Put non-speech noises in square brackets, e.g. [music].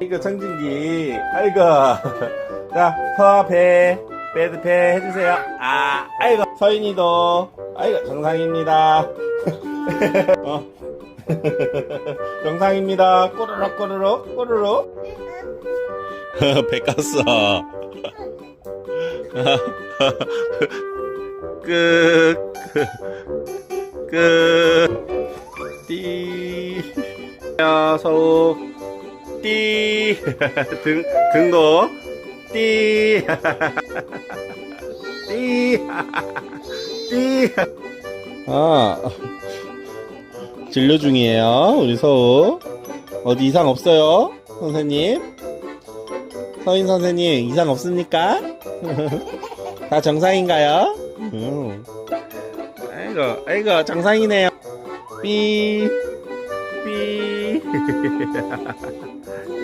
이거 청진기. 아이고. [laughs] 자, 서, 배, 배드 배 해주세요. 아, 아이고. 서인이도. 아이고, 정상입니다. [laughs] 어. [laughs] 정상입니다. 꼬르륵, 꼬르륵, 꼬르륵. 배 깠어. 끝. 끝. 띠. 야, 서우. 띠. [laughs] 등, 등도. 띠. [laughs] 띠. [laughs] 띠. 아. 진료 중이에요, 우리 서우. 어디 이상 없어요, 선생님? 서인 선생님, 이상 없습니까? 다 정상인가요? 음. 아이고, 아이고, 정상이네요. 삐, 삐. [laughs] yeah. [laughs] [laughs]